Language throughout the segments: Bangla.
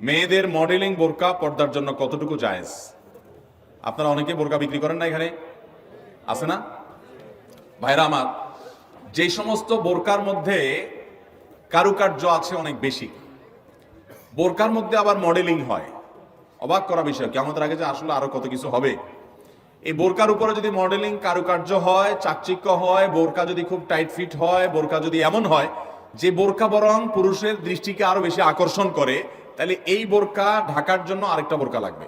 মেয়েদের মডেলিং বোরকা পর্দার জন্য কতটুকু জায়েজ? আপনারা অনেকে বোরকা বিক্রি করেন না এখানে? আছে না? ভাইরা আমার, যে সমস্ত বোরকার মধ্যে কারুকার্য আছে অনেক বেশি। বোরকার মধ্যে আবার মডেলিং হয়। অবাক করা বিষয় কি আমাদের আগে যে আসলে আরও কত কিছু হবে। এই বোরকার উপরে যদি মডেলিং কারুকার্য হয়, চাকচিক্য হয়, বোরকা যদি খুব টাইট ফিট হয়, বোরকা যদি এমন হয়, যে বোরকা বরং পুরুষের দৃষ্টিকে আরও বেশি আকর্ষণ করে তাহলে এই বোরকা ঢাকার জন্য আরেকটা বোরকা লাগবে।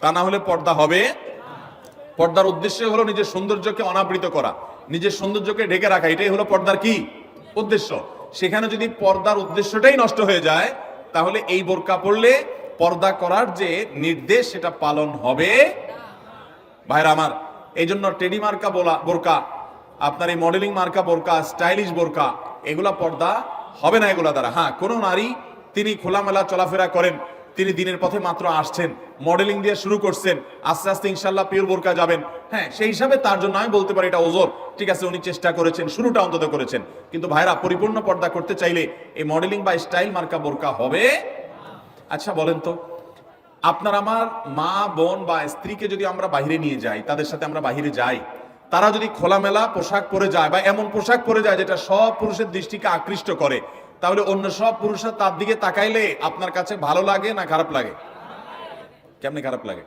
তা না হলে পর্দা হবে। পর্দার উদ্দেশ্য হলো নিজের সৌন্দর্যকে অনাবৃত করা, নিজের সৌন্দর্যকে ঢেকে রাখা, এটাই হলো পর্দার কি? উদ্দেশ্য। সেখানে যদি পর্দার উদ্দেশ্যটাই নষ্ট হয়ে যায়, তাহলে এই বোরকা পড়লে পর্দা করার যে নির্দেশ, সেটা পালন হবে। ভাইরা আমার এই জন্য টেডি মার্কা বোলা, বোরকা, আপনার এই মডেলিং মার্কা বোরকা, স্টাইলিশ বোরকা, এগুলা পর্দা হবে না এগুলা দ্বারা। হ্যাঁ কোনো নারী তিনি খোলামেলা চলাফেরা করেন। তিনি দিনের পথে মাত্র আসছেন মডেলিং দিয়ে শুরু করছেন, আস্তে আস্তে ইনশাল্লাহ পিওর বোরকা যাবেন। হ্যাঁ সেই হিসাবে তার জন্য আমি বলতে পারি এটা ওজোর। ঠিক আছে, উনি চেষ্টা করেছেন, শুরুটা অন্তত করেছেন। কিন্তু ভাইরা, পরিপূর্ণ পর্দা করতে চাইলে এই মডেলিং বা স্টাইল মার্কা বোরকা হবে? আচ্ছা বলেন তো, আপনার আমার মা, বোন বা স্ত্রীকে যদি আমরা বাহিরে নিয়ে যাই, তাদের সাথে আমরা বাহিরে যাই, তারা যদি খোলামেলা পোশাক পরে যায় বা এমন পোশাক পরে যায় যেটা সব পুরুষের দৃষ্টিকে আকৃষ্ট করে তাহলে অন্য সব পুরুষরা তার দিকে তাকাইলে আপনার কাছে ভালো লাগে না খারাপ লাগে? কেমনি খারাপ লাগে?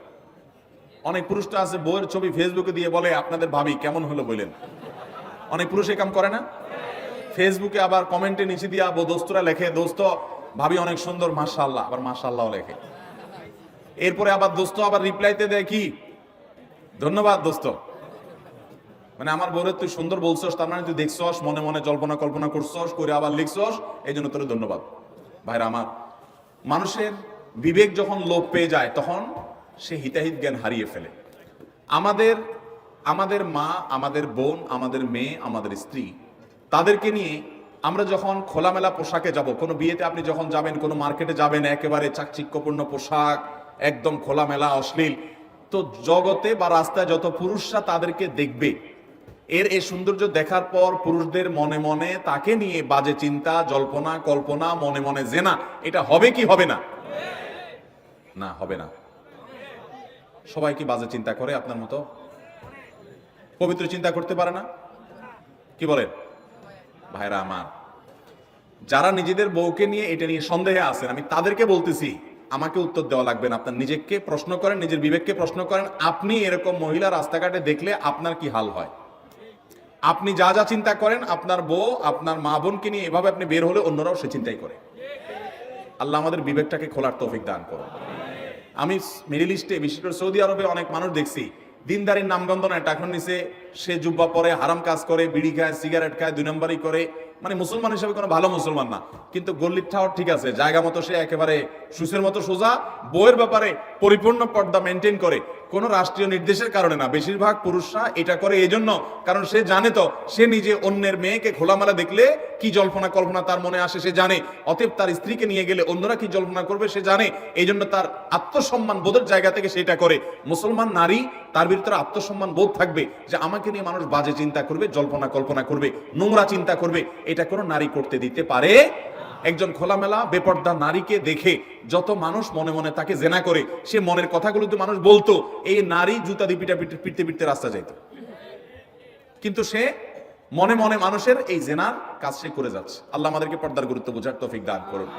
অনেক পুরুষটা আছে, বউয়ের ছবি ফেসবুকে দিয়ে বলে, আপনাদের ভাবি কেমন হলো বললেন অনেক পুরুষ কাম করে না? ফেসবুকে আবার কমেন্টে নিচে দিয়া বো দোস্তরা লেখে, দোস্ত, ভাবি অনেক সুন্দর, মাশাআল্লাহ। আবার মাশাআল্লাহ লেখে। এরপরে আবার দোস্ত আবার রিপ্লাইতে দেয় কি? ধন্যবাদ দোস্ত। মানে আমার বউরে তুই সুন্দর বলছস, তার মানে তুই দেখছস, মনে মনে জল্পনা কল্পনা করছস, করে আবার লিখছস এই জন্য তোর ধন্যবাদ। ভাইরা আমার, মানুষের বিবেক যখন লোপ পেয়ে যায়, তখন সে হিতাহিত জ্ঞান হারিয়ে ফেলে। আমাদের আমাদের মা, আমাদের বোন, আমাদের মেয়ে, আমাদের স্ত্রী, তাদেরকে নিয়ে আমরা যখন খোলামেলা পোশাকে যাব, কোনো বিয়েতে আপনি যখন যাবেন, কোনো মার্কেটে যাবেন, একেবারে চাকচিক্যপূর্ণ পোশাক, একদম খোলামেলা, অশ্লীল, তো জগতে বা রাস্তায় যত পুরুষরা তাদেরকে দেখবে এর এই সৌন্দর্য দেখার পর পুরুষদের মনে মনে তাকে নিয়ে বাজে চিন্তা, জল্পনা, কল্পনা, মনে মনে জেনা, এটা হবে কি হবে না? না, হবে না। সবাই কি বাজে চিন্তা করে আপনার মতো? পবিত্র চিন্তা করতে পারে না? কি বলেন ভাইরা আমার, যারা নিজেদের বউকে নিয়ে এটা নিয়ে সন্দেহে আছেন, আমি তাদেরকে বলতেছি, আমাকে উত্তর দেওয়া লাগবে না। আপনার নিজেকে প্রশ্ন করেন, নিজের বিবেককে প্রশ্ন করেন, আপনি এরকম মহিলা রাস্তাঘাটে দেখলে আপনার কি হাল হয়? আপনি যা যা চিন্তা করেন, আপনার বউ, আপনার মা বোনকে নিয়ে এভাবে আপনি বের হলে অন্যরাও সে চিন্তাই করে। আল্লাহ আমাদের বিবেকটাকে খোলার তৌফিক দান করুন। আমি মিডিল ইস্টে, বিশেষ করে সৌদি আরবে অনেক মানুষ দেখছি, দিনদারির নামগন্ধ নয় টাকার নিচে সে জুব্বা পরে হারাম কাজ করে, বিড়ি খায়, সিগারেট খায়, দুই নম্বরই করে। মানে মুসলমান হিসেবে কোনো ভালো মুসলমান না। কিন্তু গল্লির ঠাওয়ার ঠিক আছে, জায়গা মতো সে একেবারে সুসের মতো সোজা বইয়ের ব্যাপারে পরিপূর্ণ পর্দা মেনটেন করে। কোনো রাষ্ট্রীয় নির্দেশের কারণে না। বেশিরভাগ পুরুষরা এটা করে এই জন্য কারণ সে জানে তো, সে নিজে অন্যের মেয়েকে খোলামেলা দেখলে কি জল্পনা কল্পনা তার মনে আসে সে জানে। অতএব তার স্ত্রীকে নিয়ে গেলে অন্যরা কি জল্পনা করবে সে জানে। এই জন্য তার আত্মসম্মান বোধের জায়গা থেকে সেটা করে। মুসলমান নারী, তার ভিতরে আত্মসম্মান বোধ থাকবে যে আমাকে নিয়ে মানুষ বাজে চিন্তা করবে, জল্পনা কল্পনা করবে, নোংরা চিন্তা করবে। এটা কোনো নারী করতে দিতে পারে একজন খোলামেলা, বেপর্দা নারীকে দেখে যত মানুষ মনে মনে তাকে জেনা করে, সে মনের কথাগুলো তো মানুষ বলতো, এই নারী জুতা দিয়ে পিটা পিটে পিটতে পিটতে রাস্তা যাইত। কিন্তু সে মনে মনে মানুষের এই জেনার কাজ সে করে যাচ্ছে। আল্লাহ আমাদেরকে পর্দার গুরুত্ব বোঝার তফিক দান করুন।